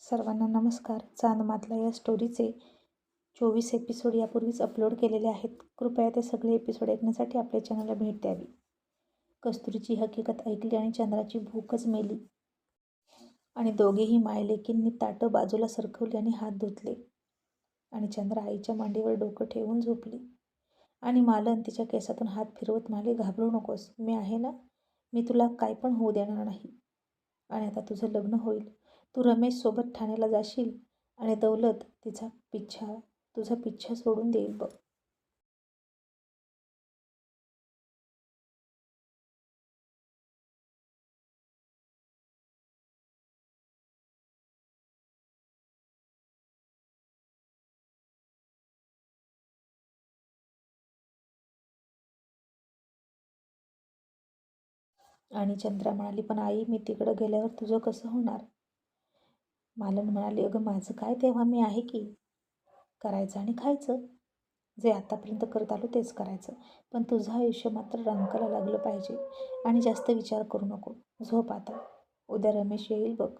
सर्वांना नमस्कार. चांदमातला या स्टोरीचे चोवीस एपिसोड यापूर्वीच अपलोड केलेले आहेत. कृपया ते सगळे एपिसोड ऐकण्यासाठी आपल्या चॅनलला भेट द्यावी. कस्तुरीची हकीकत ऐकली आणि चंद्राची भूकच मेली. आणि दोघेही मायलेकींनी ताटं बाजूला सरकवली आणि हात धुतले. आणि चंद्र आईच्या मांडीवर डोकं ठेवून झोपली. आणि मालन तिच्या केसातून हात फिरवत म्हणाले घाबरू नकोस. मी आहे ना. मी तुला काय पण होऊ देणार नाही. आणि आता तुझं लग्न होईल. तू रमेशसोबत ठाण्याला जाशील आणि दौलत तिचा पिच्छा तुझा पिच्छा सोडून देईल बघ. आणि चंद्रा म्हणाली पण आई मी तिकडं गेल्यावर तुझं कसं होणार? मालन म्हणाले अगं माझं काय तेव्हा मी आहे की करायचं आणि खायचं? जे आतापर्यंत करत आलो तेच करायचं. पण तुझं आयुष्य मात्र रंकाला लागलं पाहिजे आणि जास्त विचार करू नको. झोप आता. उद्या रमेश येईल बघ.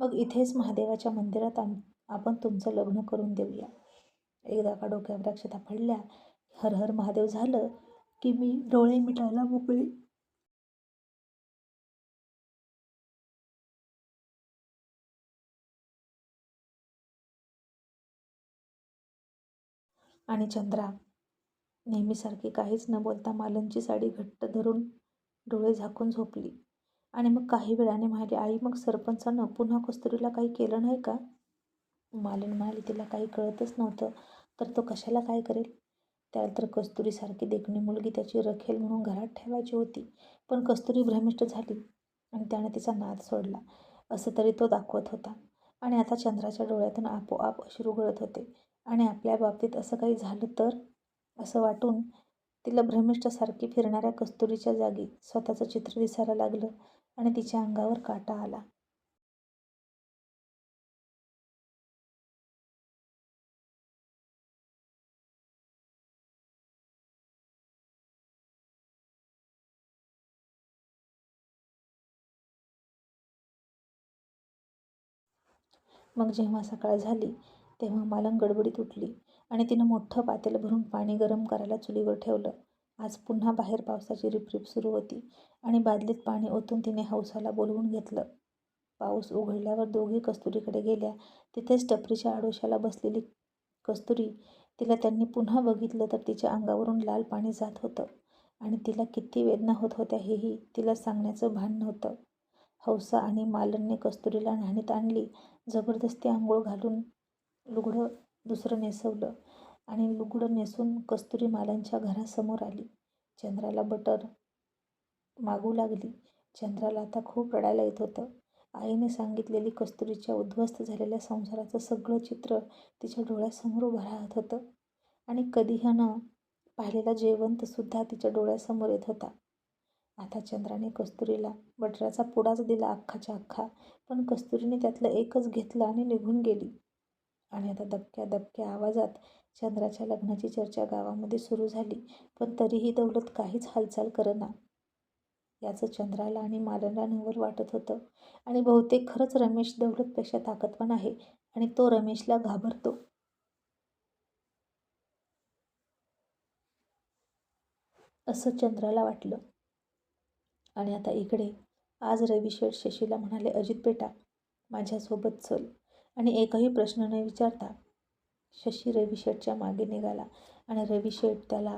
मग इथेच महादेवाच्या मंदिरात आम आपण तुमचं लग्न करून देऊया. एकदा का डोक्यावर अक्षता पडल्या हर हर महादेव झालं की मी डोळे मिटायला मोकळी आणि चंद्रा. नेहमीसारखी काहीच न बोलता मालनची साडी घट्ट धरून डोळे झाकून झोपली. आणि मग काही वेळाने म्हणाली आई मग सरपंचानं पुन्हा कस्तुरीला काही केलं नाही का? मालन म्हणाली तिला काही कळतच नव्हतं तर तो कशाला काय करेल? त्याला तर कस्तुरीसारखी देखणी मुलगी त्याची रखेल म्हणून घरात ठेवायची होती पण कस्तुरी भ्रमिष्ट झाली आणि त्याने तिचा नाद सोडला असं तरी तो दाखवत होता. आणि आता चंद्राच्या डोळ्यातून आपोआप अश्रू गळत होते. आणि आपल्या बाबतीत असं काही झालं तर? असं वाटून तिला भ्रमिष्ठासारखी फिरणाऱ्या कस्तुरीच्या जागी स्वतःचं चित्र दिसायला लागलं आणि तिच्या अंगावर काटा आला. मग जेव्हा सकाळ झाली तेव्हा मालन गडबडीत उठली आणि तिनं मोठं पातेलं भरून पाणी गरम करायला चुलीवर ठेवलं. आज पुन्हा बाहेर पावसाची रिपरिप सुरू होती आणि बादलीत पाणी ओतून तिने हौसाला बोलवून घेतलं. पाऊस उघडल्यावर दोघी कस्तुरीकडे गेल्या. तिथेच टपरीच्या आडोशाला बसलेली कस्तुरी तिला त्यांनी पुन्हा बघितलं तर तिच्या अंगावरून लाल पाणी जात होतं आणि तिला किती वेदना होत होत्या हेही तिला सांगण्याचं भान नव्हतं. हौसा आणि मालनने कस्तुरीला न्हाणीत आणली जबरदस्ती आंघोळ घालून लुगडं दुसरं नेसवलं आणि लुगडं नेसून कस्तुरी मालांच्या घरासमोर आली. चंद्राला बटर मागू लागली. चंद्राला आता खूप रडायला येत होतं. आईने सांगितलेली कस्तुरीच्या उद्ध्वस्त झालेल्या संसाराचं सगळं चित्र तिच्या डोळ्यासमोर उभं राहत होतं आणि कधी न पाहिलेला जेवंतसुद्धा तिच्या डोळ्यासमोर येत होता. आता चंद्राने कस्तुरीला बटराचा पुडाच दिला अख्खाच्या अख्खा पण कस्तुरीने त्यातलं एकच घेतलं आणि निघून गेली. आणि आता दबक्या दबक्या आवाजात चंद्राच्या लग्नाची चर्चा गावामध्ये सुरू झाली पण तरीही दौलत काहीच हालचाल करना. याचं चंद्राला आणि मालनला नवल वाटत होतं. आणि बहुतेक खरंच रमेश दौलतपेक्षा ताकदवान आहे आणि तो रमेशला घाबरतो. असं चंद्राला वाटलं. आणि आता इकडे आज रविशेठ शशीला म्हणाले अजित बेटा माझ्यासोबत चल. आणि एकही प्रश्न न विचारता शशी रविशेठच्या मागे निघाला आणि रवी शेठ त्याला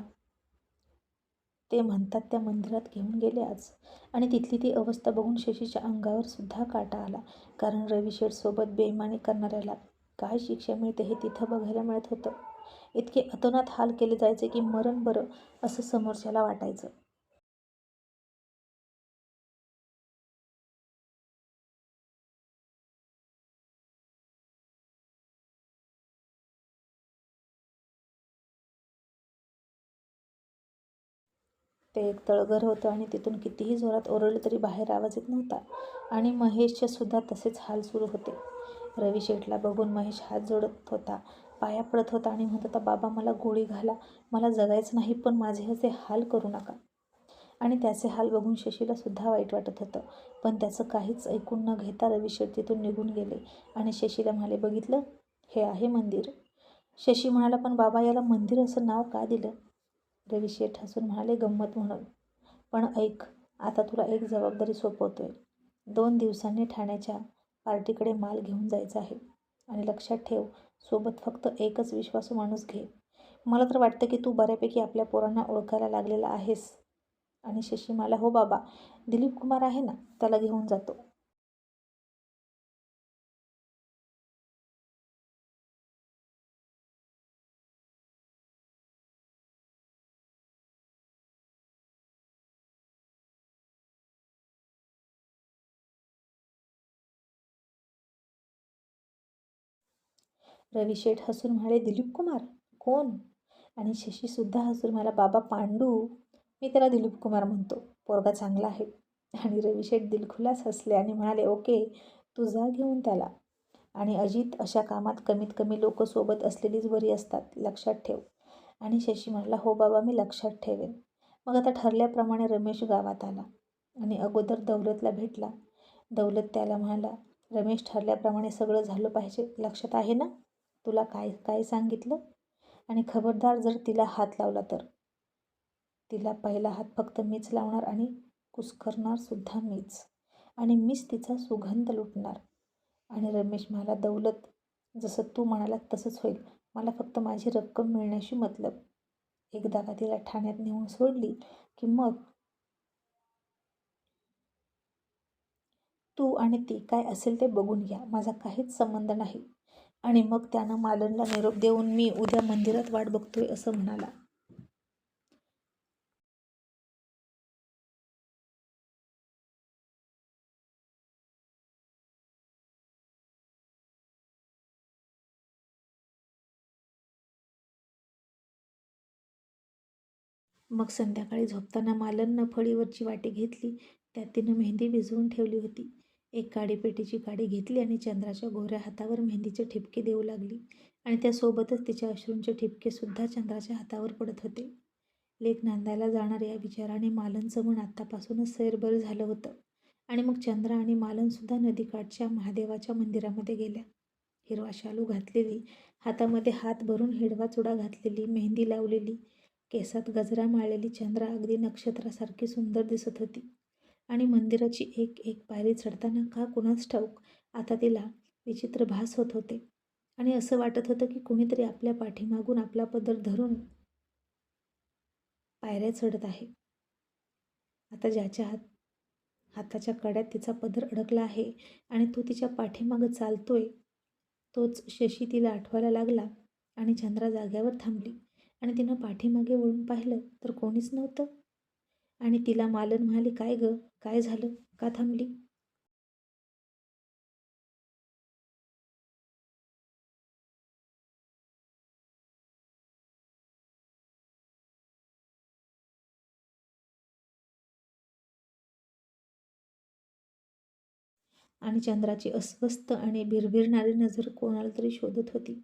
ते म्हणतात त्या मंदिरात घेऊन गेले आज. आणि तिथली ती अवस्था बघून शशीच्या अंगावर सुद्धा काटा आला. कारण रवी शेठसोबत बेईमानी करणाऱ्याला काय शिक्षा मिळते हे तिथं बघायला मिळत होतं. इतके अतोनात हाल केले जायचे की मरण बरं असं समोरच्याला वाटायचं. ते एक तळघर होतं आणि तिथून कितीही जोरात ओरडलं तरी बाहेर आवाज येत नव्हता. आणि महेशचे सुद्धा तसेच हाल सुरू होते. रवी शेठला बघून महेश हात जोडत होता. पाया पडत होता आणि म्हणत होता बाबा मला गोळी घाला. मला जगायचं नाही पण माझे असे हाल करू नका. आणि त्याचे हाल बघून शशीला सुद्धा वाईट वाटत होतं. पण त्याचं काहीच ऐकून न घेता रवी शेठ तिथून निघून गेले आणि शशीला म्हणाले बघितलं? हे आहे मंदिर. शशी म्हणाला पण बाबा याला मंदिर असं नाव का दिलं? रविशेठ हसून म्हणाले गंमत म्हणून. पण ऐक आता तुला एक जबाबदारी सोपवतोय. दोन दिवसांनी ठाण्याच्या पार्टीकडे माल घेऊन जायचा आहे. आणि लक्षात ठेव सोबत फक्त एकच विश्वासू माणूस घे. मला तर वाटतं की तू बऱ्यापैकी आपल्या पोरांना ओळखायला लागलेला आहेस. आणि शशी मला हो बाबा दिलीप कुमार आहे ना त्याला घेऊन जातो. रविशेठ हसून म्हणाले दिलीप कुमार? कोण? आणि शशीसुद्धा हसून मला बाबा पांडू. मी त्याला दिलीप कुमार म्हणतो. पोरगा चांगला आहे. आणि रविशेठ दिलखुलास हसले आणि म्हणाले ओके तू जा घेऊन त्याला. आणि अजित अशा कामात कमीत कमी लोक सोबत असलेलीच बरी असतात. लक्षात ठेव. आणि शशी म्हणाला हो बाबा मी लक्षात ठेवेन. मग आता ठरल्याप्रमाणे रमेश गावात आला. आणि अगोदर दौलतला भेटला. दौलत त्याला म्हणाला रमेश ठरल्याप्रमाणे सगळं झालं पाहिजे. लक्षात आहे ना? तुला काय काय सांगितलं? आणि खबरदार जर तिला हात लावला तर? तिला पहिला हात फक्त मीच लावणार आणि कुस्करणार सुद्धा मीच. आणि मीच तिचा सुगंध लुटणार. आणि रमेश मला दौलत जसं तू म्हणाला तसंच होईल. मला फक्त माझी रक्कम मिळण्याशी मतलब. एकदा का तिला ठाण्यात नेऊन सोडली की मग? तू आणि ती काय असेल ते बघून घ्या. माझा काहीच संबंध नाही. आणि मग त्यानं मालनला निरोप देऊन मी उद्या मंदिरात वाट बघतोय असं म्हणाला. मग संध्याकाळी झोपताना मालननं फळीवरची वाटी घेतली. त्यात तिनं मेहंदी भिजवून ठेवली होती. एक काडीपेटीची काडी घेतली आणि चंद्राच्या गोऱ्या हातावर मेहंदीचे ठिपके देऊ लागली. आणि त्यासोबतच तिच्या अश्रूंचे ठिपकेसुद्धा चंद्राच्या हातावर पडत होते. लेक नांदायला जाणार या विचाराने मालनचं मन आत्तापासूनच सैरभर झालं होतं. आणि मग चंद्र आणि मालनसुद्धा नदीकाठच्या महादेवाच्या मंदिरामध्ये गेल्या. हिरवा शालू घातलेली हातामध्ये हात भरून हिरवा चुडा घातलेली मेहंदी लावलेली केसात गजरा माळलेली चंद्रा अगदी नक्षत्रासारखी सुंदर दिसत होती. आणि मंदिराची एक एक पायरी चढताना का कुणाच ठाऊक आता तिला विचित्र भास होत होते. आणि असं वाटत होतं की कुणीतरी आपल्या पाठीमागून आपला पदर धरून पायऱ्या चढत आहे. आता ज्याच्या हात हाताच्या कड्यात तिचा पदर अडकला आहे आणि तो तिच्या पाठीमागं चालतोय तोच शशी तिला आठवायला लागला आणि चंद्रा जाग्यावर थांबली. आणि तिनं पाठीमागे वळून पाहिलं तर कोणीच नव्हतं. आणि तिला मालन म्हणाली काय गं? काय झालं? का थांबली? आणि चंद्राची अस्वस्थ आणि भिरभिरणारी नजर कोणाला तरी शोधत होती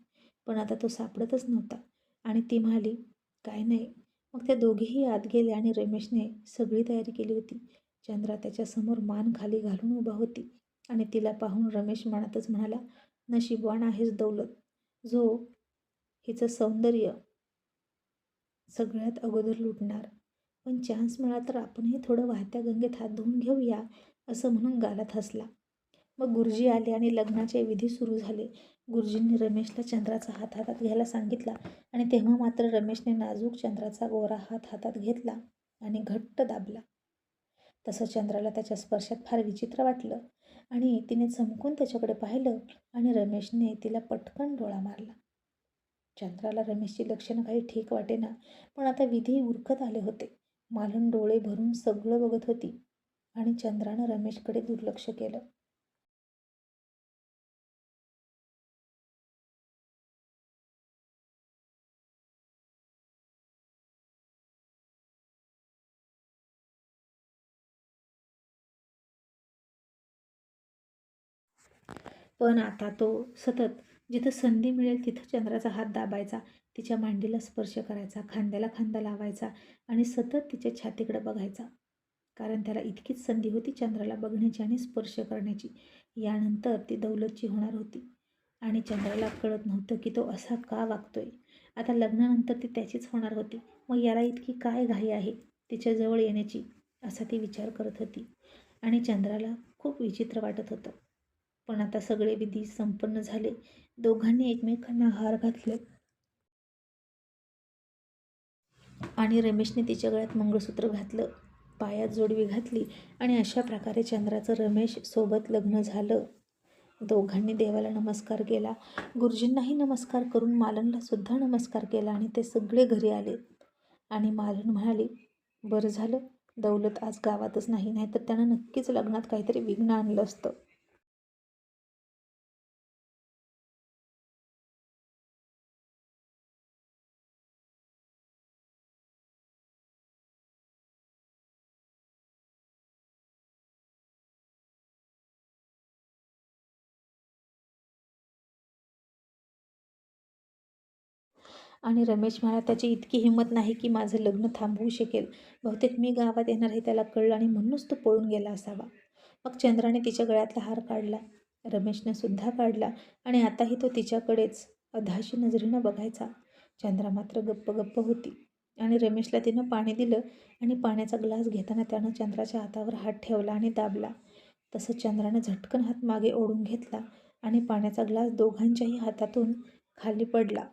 पण आता तो सापडतच नव्हता. आणि ती म्हणाली काय नाही मग त्या दोघेही आत गेले आणि रमेशने सगळी तयारी केली होती. चंद्रा त्याच्यासमोर मान खाली घालून उभा होती आणि तिला पाहून रमेश मनातच म्हणाला नशीबवान आहेस दौलत. जो हिचं सौंदर्य सगळ्यात अगोदर लुटणार. पण चान्स मिळाला तर आपणही थोडं वाहत्या गंगेत हात धुवून घेऊया असं म्हणून गालात हसला. मग गुरुजी आले आणि लग्नाचे विधी सुरू झाले. गुरुजींनी रमेशला चंद्राचा हात हातात घ्यायला सांगितला आणि तेव्हा मात्र रमेशने नाजूक चंद्राचा गोरा हात हातात घेतला आणि घट्ट दाबला. तसं चंद्राला त्याच्या स्पर्शात फार विचित्र वाटलं आणि तिने चमकून त्याच्याकडे पाहिलं आणि रमेशने तिला पटकन डोळा मारला. चंद्राला रमेशची लक्षणं काही ठीक वाटेना पण आता विधी उरकत आले होते. मालून डोळे भरून सगळं बघत होती आणि चंद्रानं रमेशकडे दुर्लक्ष केलं. पण आता तो सतत जिथं संधी मिळेल तिथं चंद्राचा हात दाबायचा तिच्या मांडीला स्पर्श करायचा खांद्याला खांदा लावायचा आणि सतत तिच्या छातीकडे बघायचा. कारण त्याला इतकीच संधी होती चंद्राला बघण्याची आणि स्पर्श करण्याची. यानंतर ती दौलतची होणार होती. आणि चंद्राला कळत नव्हतं की तो असा का वागतोय. आता लग्नानंतर ती त्याचीच होणार होती. मग याला इतकी काय घाई आहे? तिच्याजवळ येण्याची असा ती विचार करत होती. आणि चंद्राला खूप विचित्र वाटत होतं. पण आता सगळे विधी संपन्न झाले. दोघांनी एकमेकांना हार घातले. आणि रमेशने तिच्या गळ्यात मंगळसूत्र घातलं. पायात जोडवी घातली आणि अशा प्रकारे चंद्राचं रमेश सोबत लग्न झालं. दोघांनी देवाला नमस्कार केला. गुरुजींनाही नमस्कार करून मालनला सुद्धा नमस्कार केला आणि ते सगळे घरी आले. आणि मालन म्हणाली बरं झालं. दौलत आज गावातच नाही नाहीतर त्यानं नक्कीच लग्नात काहीतरी विघ्न आणलं असतं. आणि रमेश मला त्याची इतकी हिंमत नाही की माझं लग्न थांबवू शकेल. बहुतेक मी गावात येणार हे त्याला कळलं आणि म्हणूनच तो पळून गेला असावा. मग चंद्राने तिच्या गळ्यातला हार काढला. रमेशने सुद्धा काढला आणि आताही तो तिच्याकडेच अधाशी नजरेनं बघायचा. चंद्रा मात्र गप्प गप्प होती आणि रमेशला तिनं पाणी दिलं आणि पाण्याचा ग्लास घेताना त्यानं चंद्राच्या हातावर हात ठेवला आणि दाबला. तसं चंद्रानं झटकन हात मागे ओढून घेतला आणि पाण्याचा ग्लास दोघांच्याही हातातून खाली पडला.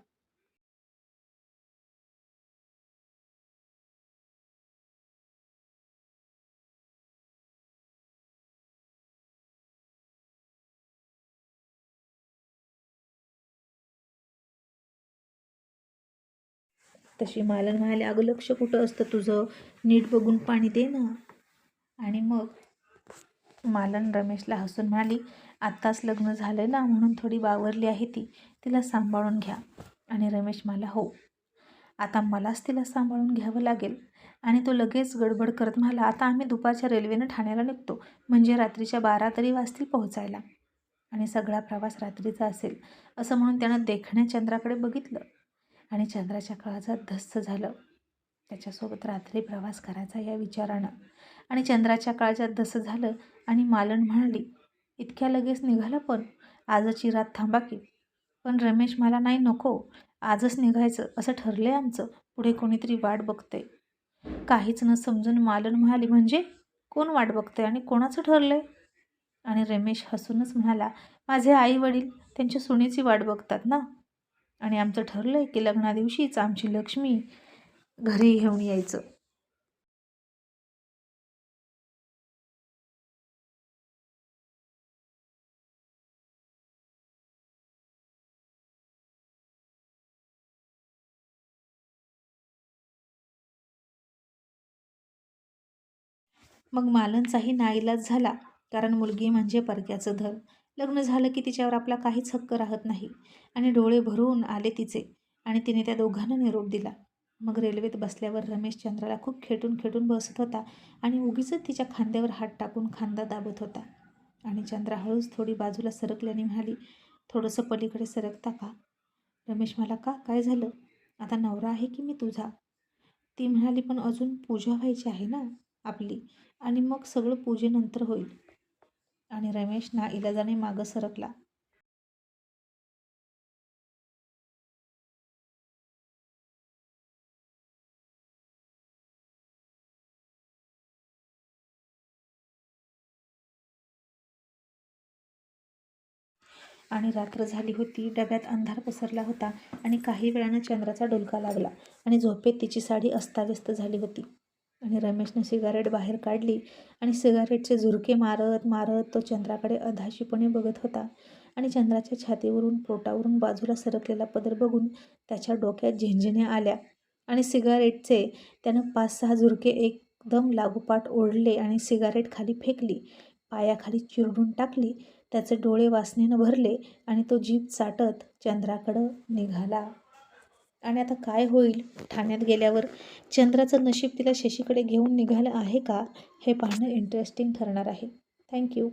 तशी मालन म्हणाली अगं लक्ष कुठं असतं तुझं? नीट बघून पाणी दे ना. आणि मग मालन रमेशला हसून म्हणाली आत्ताच लग्न झालं ना म्हणून थोडी बावरली आहे ती. तिला सांभाळून घ्या. आणि रमेश मला हो. आता मलाच तिला सांभाळून घ्यावं लागेल. आणि तो लगेच गडबड करत म्हणाला आता आम्ही दुपारच्या रेल्वेनं ठाण्याला निघतो. म्हणजे रात्रीच्या बारा तरी वाजतील पोहोचायला. आणि सगळा प्रवास रात्रीचा असेल. असं म्हणून त्यानं देखण्या चंद्राकडे बघितलं. आणि चंद्राच्या काळजात धस्स झालं. त्याच्यासोबत रात्री प्रवास करायचा या विचारानं. आणि चंद्राच्या काळजात धसं झालं आणि मालन म्हणाली इतक्या लगेच निघालं पण? आजची रात थांबा की. पण रमेश मला नाही नको. आजच निघायचं. असं ठरलं आहे आमचं. पुढे कोणीतरी वाट बघते काहीच न समजून मालन म्हणाली म्हणजे? कोण वाट बघते आणि कोणाचं ठरलं आहे आणि रमेश हसूनच म्हणाला माझे आई वडील त्यांच्या सुनेची वाट बघतात ना. आणि आमचं ठरलं आहे की लग्नादिवशीच आमची लक्ष्मी घरी घेऊन यायचं. मग मालनचाही नाईलाज झाला कारण मुलगी म्हणजे परक्याचं धन. लग्न झालं की तिच्यावर आपला काहीच हक्क राहत नाही. आणि डोळे भरून आले तिचे आणि तिने त्या दोघांना निरोप दिला. मग रेल्वेत बसल्यावर रमेश चंद्राला खूप खेटून खेटून बसत होता आणि उगीच तिच्या खांद्यावर हात टाकून खांदा दाबत होता. आणि चंद्रा हळूच थोडी बाजूला सरकल्याने म्हणाली थोडंसं पलीकडे सरकता का? रमेश मला का? काय झालं? आता नवरा आहे की मी तुझा? ती म्हणाली पण अजून पूजा व्हायची आहे ना आपली. आणि मग सगळं पूजेनंतर होईल. आणि रमेश ना इलाजाने मागं सरकला. आणि रात्र झाली होती डब्यात अंधार पसरला होता आणि काही वेळानं चंद्राचा डुलका लागला आणि झोपेत तिची साडी अस्ताव्यस्त झाली होती. आणि रमेशने सिगारेट बाहेर काढली आणि सिगारेटचे झुरके मारत मारत तो चंद्राकडे अधाशीपणे बघत होता. आणि चंद्राच्या छातीवरून पोटावरून बाजूला सरकलेला पदर बघून त्याच्या डोक्यात झिंझिण्या आल्या. आणि सिगारेटचे त्यानं पाच सहा झुरके एकदम लागोपाठ ओढले आणि सिगारेट खाली फेकली. पायाखाली चिरडून टाकली. त्याचे डोळे वासनेनं भरले आणि तो जीप चाटत चंद्राकडं निघाला. आणि आता काय होईल? ठाण्यात गेल्यावर चंद्राचं नशीब तिला शशीकडे घेऊन निघालं आहे का? हे पाहणं इंटरेस्टिंग ठरणार आहे. थँक्यू